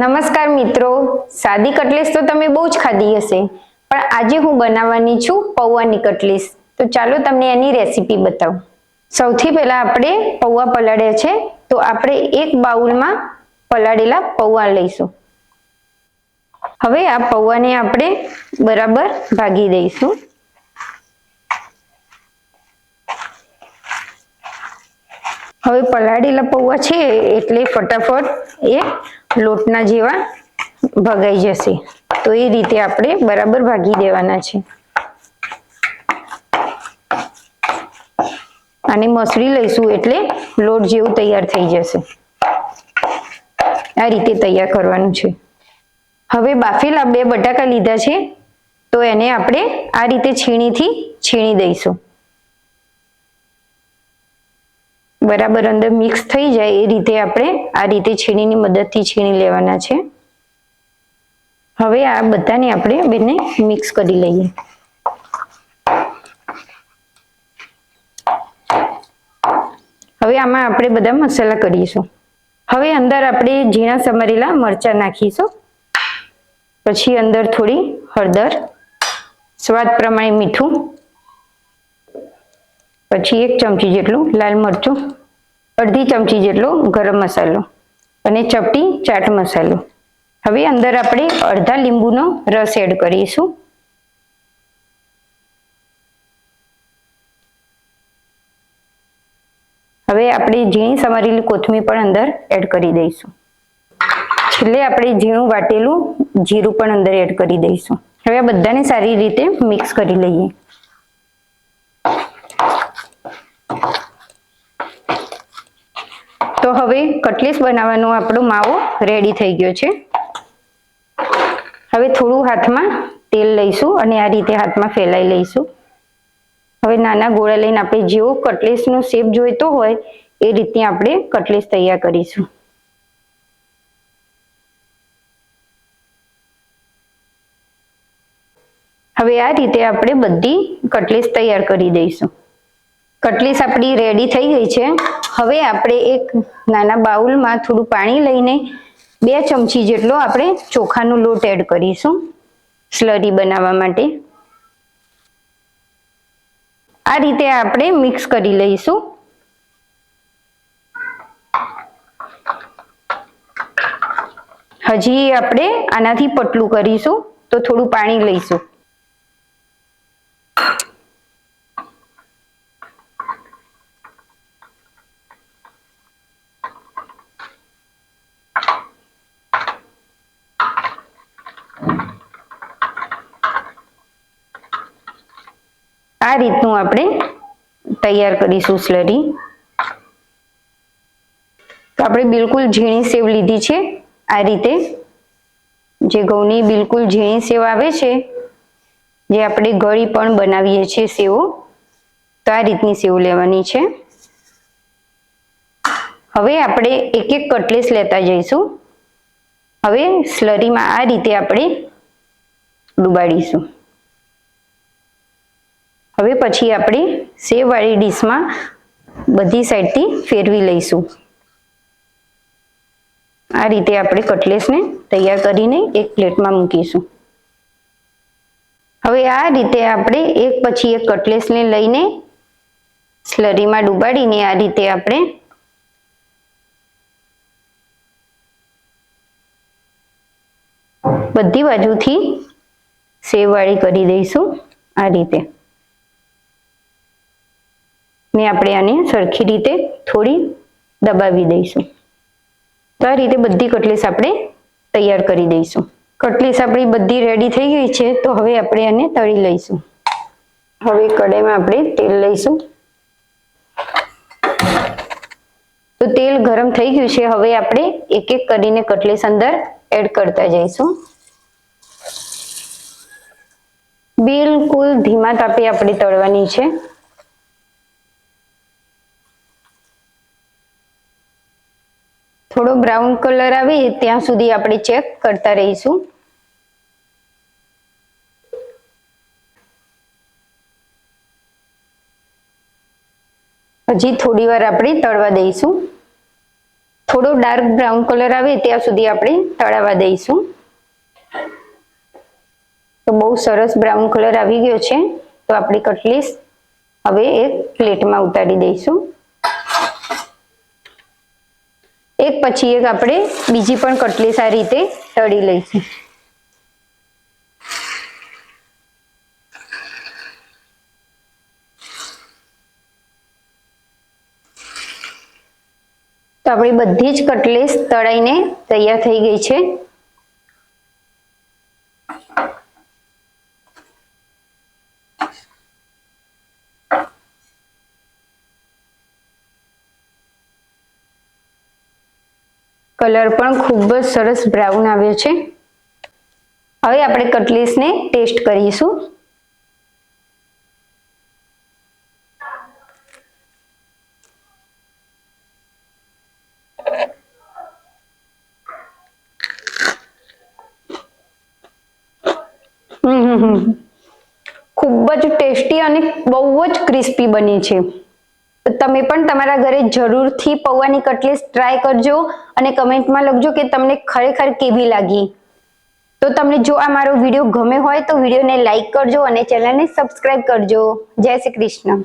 નમસ્કાર મિત્રો. સાદી કટલેસ તો તમે બહુ જ ખાધી હશે. પણ આજે હું બનાવવાની છું પૌવાની કટલેસ. તો ચાલો તમને એની રેસીપી બતાવું. સૌથી પહેલા આપણે પૌવા પલાળ્યા છે. તો આપણે એક બાઉલમાં પલાળેલા પૌવા લઈશું. હવે આ પૌવાને આપણે બરાબર ભાગી દઈશું. હવે પલાળેલા પૌવા છે એટલે ફટાફટ એ લોટના જેવા ભગાઈ જશે. તો એ રીતે આપણે બરાબર ભાગી દેવાના છે. અને મસળી લઈશું એટલે લોટ જેવું તૈયાર થઈ જશે. આ રીતે તૈયાર કરવાનું છે. હવે બાફેલા બે બટાકા લીધા છે, તો એને આપણે આ રીતે છીણીથી છીણી દઈશું. બરાબર અંદર મિક્સ થઈ જાય એ રીતે આપણે આ રીતે છીણીની મદદથી છીણી લેવાના છે. હવે આ બધાને આપણે બંને મિક્સ કરી લઈએ. હવે આમાં આપણે બધા મસાલા કરીશું. હવે અંદર આપણે ઝીણા સમારેલા મરચા નાખીશું. પછી અંદર થોડી હળદર, સ્વાદ પ્રમાણે મીઠું પછી એક ચમચી જેટલું લાલ મરચું, અડધી ચમચી જેટલો ગરમ મસાલો અને ચપટી ચાટ મસાલો. હવે અંદર આપણે અડધા લીંબુનો રસ એડ કરીશું. હવે આપણે ઝીણી સમારેલી કોથમીર પણ અંદર એડ કરી દઈશું. છેલ્લે આપણે ઝીણું વાટેલું જીરું પણ અંદર એડ કરી દઈશું. હવે આ બધાને સારી રીતે મિક્સ કરી લઈએ. હવે કટલેસ બનાવવાનો આપણો માવો રેડી થઈ ગયો છે. હવે થોડું હાથમાં તેલ લઈશું અને આ રીતે હાથમાં ફેલાઈ લઈશું. હવે નાના ગોળા લઈને આપણે જેવો કટલેસનો શેપ જોઈતો હોય એ રીતે આપણે કટલેસ તૈયાર કરીશું. હવે આ રીતે આપણે બધી કટલેસ તૈયાર કરી દઈશું. કટલેસ આપણી રેડી થઈ ગઈ છે. હવે આપણે એક નાના બાઉલમાં થોડું પાણી લઈને બે ચમચી જેટલો આપણે ચોખાનો લોટ એડ કરીશું સ્લરી બનાવવા માટે. આ રીતે આપણે મિક્સ કરી લઈશું. હજી આપણે આનાથી પતલું કરીશું તો થોડું પાણી લઈશું. આ રીતનું આપણે તૈયાર કરીશું સ્લરી તો આપણે બિલકુલ ઝીણી સેવ લીધી છે. આ રીતે જે ઘઉંની બિલકુલ ઝીણી સેવ આવે છે, જે આપણે ગળી પણ બનાવીએ છીએ સેવો, તો આ રીતની સેવ લેવાની છે. હવે આપણે એક એક કટલેસ લેતા જઈશું. હવે સ્લરીમાં આ રીતે આપણે ડુબાડીશું. હવે પછી આપણે સેવવાળી ડીશમાં બધી સાઈડથી ફેરવી લઈશું. આ રીતે આપણે કટલેસને તૈયાર કરીને એક પ્લેટમાં મૂકીશું. હવે આ રીતે આપણે એક પછી એક કટલેસને લઈને સ્લરીમાં ડુબાડીને આ રીતે આપણે બધી બાજુથી સેવવાળી કરી દઈશું આ રીતે. ને આપણે આને સરખી રીતે થોડી દબાવી દઈશું. તો આ રીતે બધી કટલેસ આપણે તૈયાર કરી દઈશું. કટલેસ આપણી બધી રેડી થઈ ગઈ છે, તો હવે આપણે આને તળી લઈશું. હવે કડાઈમાં આપણે તેલ લઈશું. તો તેલ ગરમ થઈ ગયું છે, હવે આપણે એક એક કરીને કટલેસ અંદર એડ કરતા જઈશું. બિલકુલ ધીમા તાપે આપણે તળવાની છે. થોડો બ્રાઉન કલર આવે ત્યાં સુધી આપણે ચેક કરતા રહીશું. હજી થોડી વાર આપણે તળવા દઈશું. થોડો ડાર્ક બ્રાઉન કલર આવે ત્યાં સુધી આપણે તળાવા દઈશું. તો બહુ સરસ બ્રાઉન કલર આવી ગયો છે. તો આપણી કટલીસ હવે એક પ્લેટમાં ઉતારી દઈશું. એક પછી એક આપણે બીજી પણ કટલી સારી રીતે તળી લઈશું. તો આપણી બધી જ કટલેસ તળાઈને તૈયાર થઈ ગઈ છે. કલર પણ ખૂબ જ સરસ બ્રાઉન આવ્યો છે. હવે આપણે કટલીસને ટેસ્ટ કરીશું. ખૂબ જ ટેસ્ટી અને બહુ જ ક્રિસ્પી બની છે. તમે પણ તમારા ઘરે જરૂરથી પૌવાની કટલેસ ટ્રાય કરજો અને કમેન્ટમાં લખજો કે તમને ખરેખર કેવી લાગી. તો તમને જો આ મારો વીડિયો ગમે હોય તો વિડીયોને લાઈક કરજો અને ચેનલને સબસ્ક્રાઈબ કરજો. જય શ્રી કૃષ્ણ.